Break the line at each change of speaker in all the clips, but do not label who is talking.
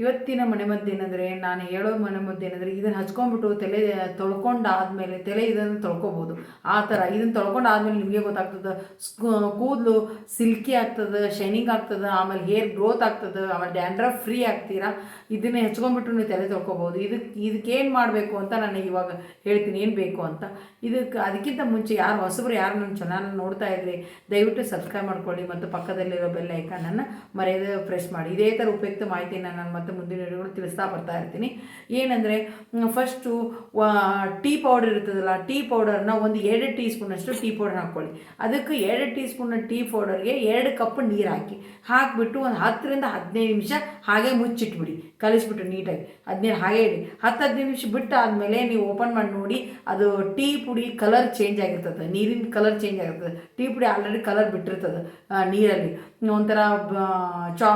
ಇವತ್ತಿನ ಮನೆಮದ್ದು ಏನಂದರೆ, ನಾನು ಹೇಳೋ ಮನೆಮದ್ದು ಏನಂದರೆ, ಇದನ್ನು ಹಚ್ಕೊಂಡ್ಬಿಟ್ಟು ತಲೆ ತೊಳ್ಕೊಂಡಾದ್ಮೇಲೆ, ತಲೆ ಇದನ್ನು ತೊಳ್ಕೊಬೋದು. ಆ ಥರ ಇದನ್ನು ತೊಳ್ಕೊಂಡಾದ್ಮೇಲೆ ನಿಮಗೆ ಗೊತ್ತಾಗ್ತದೆ ಕೂದಲು ಸಿಲ್ಕಿ ಆಗ್ತದೆ, ಶೈನಿಂಗ್ ಆಗ್ತದೆ, ಆಮೇಲೆ ಹೇರ್ ಗ್ರೋತ್ ಆಗ್ತದೆ, ಆಮೇಲೆ ಡ್ಯಾಂಡ್ರಫ್ ಫ್ರೀ ಆಗ್ತೀರಾ? ಇದನ್ನೇ ಹೆಚ್ಕೊಂಡ್ಬಿಟ್ಟು ನೀವು ತಲೆ ತೊಳ್ಕೊಬೋದು. ಇದಕ್ಕೆ ಇದಕ್ಕೇನು ಮಾಡಬೇಕು ಅಂತ ನನಗೆ ಇವಾಗ ಹೇಳ್ತೀನಿ, ಏನು ಬೇಕು ಅಂತ. ಇದಕ್ಕೆ ಅದಕ್ಕಿಂತ ಮುಂಚೆ ಯಾರು ಹೊಸಬ್ರು ಯಾರು ನನ್ನ ಚೆನ್ನಾಗಿ ನೋಡ್ತಾ ಇದ್ರಿ, ದಯವಿಟ್ಟು ಸಬ್ಸ್ಕ್ರೈಬ್ ಮಾಡ್ಕೊಳ್ಳಿ ಮತ್ತು ಪಕ್ಕದಲ್ಲಿರೋ ಬೆಲ್ ಐಕಾನನ್ನು ಮರೆಯದೆ ಪ್ರೆಸ್ ಮಾಡಿ. ಇದೇ ಥರ ಉಪಯುಕ್ತ ಮಾಹಿತಿನ ನಾನು ಮತ್ತೆ ಮುಂದಿನ ವಿಡಿಯೋಗಳು ತಿಳಿಸ್ತಾ ಬರ್ತಾ ಇರ್ತೀನಿ. ಏನಂದರೆ ಫಸ್ಟು ಟೀ ಪೌಡರ್ ಇರ್ತದಲ್ಲ, ಟೀ ಪೌಡರ್ನ ಒಂದು ಎರಡು ಟೀ ಸ್ಪೂನಷ್ಟು ಟೀ ಪೌಡರ್ ಹಾಕ್ಕೊಳ್ಳಿ. ಅದಕ್ಕೆ ಎರಡು ಟೀ ಸ್ಪೂನ್ ಟೀ ಪೌಡರ್ಗೆ ಎರಡು ಕಪ್ ನೀರು ಹಾಕಿ. ಹಾಕಿಬಿಟ್ಟು ಒಂದು ಹತ್ತರಿಂದ ಹದಿನೈದು ನಿಮಿಷ ಹಾಗೆ ಮುಚ್ಚಿಟ್ಬಿಡಿ. ಕಲಿಸ್ಬಿಟ್ಟು ನೀಟಾಗಿ. ಹದಿನೈದು ಹಾಗೆ ಇಡಿ. ಹತ್ತು, ಹದಿನೈದು ನಿಮಿಷ ಬಿಟ್ಟು ಆದಮೇಲೆ ನೀವು ಓಪನ್ ಮಾಡಿ ನೋಡಿ, ಅದು ಟೀ ಪುಡಿ ಕಲರ್ ಚೇಂಜ್ ಆಗಿರ್ತದೆ. ನೀರಿನ ಕಲರ್ ಚೇಂಜ್ ಆಗಿರ್ತದೆ. ಟೀ ಪುಡಿ ಆಲ್ರೆಡಿ ಕಲರ್ ಬಿಟ್ಟಿರ್ತದೆ ನೀರಲ್ಲಿ. ಒಂಥರ ಚಾ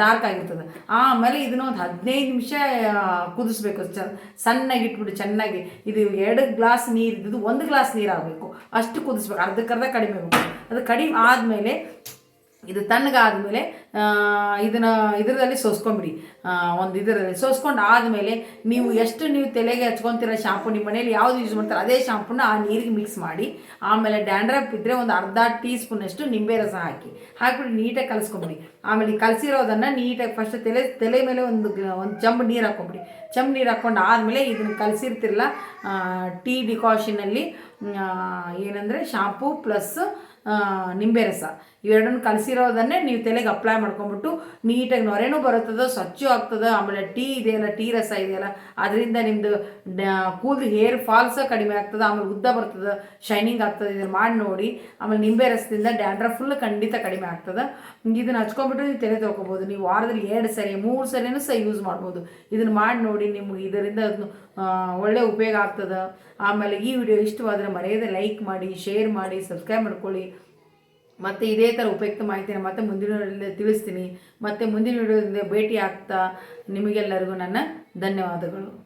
ಡಾರ್ಕ್ ಆಗಿರ್ತದೆ. ಆಮೇಲೆ ಇದನ್ನ ಒಂದು ಹದಿನೈದು ನಿಮಿಷ ಕುದಿಸ್ಬೇಕು. ಚ ಸಣ್ಣಗೆ ಇಟ್ಬಿಟ್ಟು ಚೆನ್ನಾಗಿ. ಇದು ಎರಡು ಗ್ಲಾಸ್ ನೀರು ಇದ್ದು ಒಂದು ಗ್ಲಾಸ್ ನೀರು ಆಗಬೇಕು ಅಷ್ಟು ಕುದಿಸ್ಬೇಕು. ಅರ್ಧಕ್ಕರ್ಧ ಕಡಿಮೆ ಆಗಬೇಕು. ಅದು ಕಡಿಮೆ ಆದಮೇಲೆ ಇದು ತಣ್ಣಗಾದ್ಮೇಲೆ ಇದನ್ನ ಇದರಲ್ಲಿ ಸೋಸ್ಕೊಂಬಿಡಿ. ಒಂದು ಇದರಲ್ಲಿ ಸೋಸ್ಕೊಂಡು ಆದಮೇಲೆ ನೀವು ಎಷ್ಟು ನೀವು ತಲೆಗೆ ಹಚ್ಕೊತೀರ ಶಾಂಪು ನಿಮ್ಮ ಮನೇಲಿ ಯಾವ್ದು ಯೂಸ್ ಮಾಡ್ತಾರೆ ಅದೇ ಶಾಂಪುನ ಆ ನೀರಿಗೆ ಮಿಕ್ಸ್ ಮಾಡಿ, ಆಮೇಲೆ ಡ್ಯಾಂಡ್ರಪ್ ಇದ್ದರೆ ಒಂದು ಅರ್ಧ ಟೀ ಸ್ಪೂನಷ್ಟು ನಿಂಬೆ ರಸ ಹಾಕಿ. ಹಾಕ್ಬಿಟ್ಟು ನೀಟಾಗಿ ಕಲಿಸ್ಕೊಂಬಿಡಿ. ಆಮೇಲೆ ಕಲಸಿರೋದನ್ನು ನೀಟಾಗಿ ಫಸ್ಟ್ ತಲೆ ತಲೆ ಮೇಲೆ ಒಂದು ಒಂದು ಚಂಬು ನೀರು ಹಾಕ್ಕೊಂಬಿಡಿ. ಚಂಬು ನೀರು ಹಾಕ್ಕೊಂಡು ಆದಮೇಲೆ ಇದನ್ನು ಕಲಸಿರ್ತಿರಲ್ಲ ಟೀ ಡಿಕಾಷನಲ್ಲಿ ಏನಂದರೆ ಶಾಂಪು ಪ್ಲಸ್ ನಿಂಬೆ ರಸ ಇವೆರಡನ್ನು ಕಲಸಿರೋದನ್ನೇ ನೀವು ತಲೆಗೆ ಅಪ್ಲೈ ಮಾಡ್ಕೊಂಬಿಟ್ಟು ನೀಟಾಗಿ ನೊರೆನೂ ಬರುತ್ತದೆ ಸ್ವಚ್ಛ ಆಗ್ತದೆ, ಆಮೇಲೆ ಟೀ ಇದೆಯಲ್ಲ, ಟೀ ರಸ ಇದೆಯಲ್ಲ, ಅದರಿಂದ ನಿಮ್ಮದು ಕೂದಲು ಹೇರ್ ಫಾಲ್ಸ ಕಡಿಮೆ ಆಗ್ತದೆ, ಆಮೇಲೆ ಉದ್ದ ಬರ್ತದೆ ಶೈನಿಂಗ್ ಆಗ್ತದೆ, ಇದನ್ನು ಮಾಡಿ ನೋಡಿ. ಆಮೇಲೆ ನಿಂಬೆ ರಸದಿಂದ ಡ್ಯಾಂಡ್ರ ಫುಲ್ ಖಂಡಿತ ಕಡಿಮೆ ಆಗ್ತದೆ. ಇದನ್ನು ಹಚ್ಕೊಂಬಿಟ್ಟು ನೀವು ತಲೆ ತೊಗೋಬೋದು ನೀವು ವಾರದಲ್ಲಿ ಎರಡು ಸರಿ, ಮೂರು ಸರಿನೂ ಸಹ ಯೂಸ್ ಮಾಡ್ಬೋದು. ಇದನ್ನು ಮಾಡಿ ನೋಡಿ ನಿಮ್ಗೆ ಇದರಿಂದ ಒಳ್ಳೆ ಉಪಯೋಗ ಆಗ್ತದೆ. ಆಮೇಲೆ ಈ ವಿಡಿಯೋ ಇಷ್ಟವಾದರೆ ಮರೆಯದೆ ಲೈಕ್ ಮಾಡಿ ಶೇರ್ ಮಾಡಿ ಸಬ್ಸ್ಕ್ರೈಬ್ ಮಾಡ್ಕೊಳ್ಳಿ. ಮತ್ತು ಇದೇ ಥರ ಉಪಯುಕ್ತ ಮಾಹಿತಿನ ಮತ್ತೆ ಮುಂದಿನ ತಿಳಿಸ್ತೀನಿ. ಮತ್ತು ಮುಂದಿನ ವಿಡಿಯೋದಿಂದ ಭೇಟಿ ಆಗ್ತಾ ನಿಮಗೆಲ್ಲರಿಗೂ ನನ್ನ ಧನ್ಯವಾದಗಳು.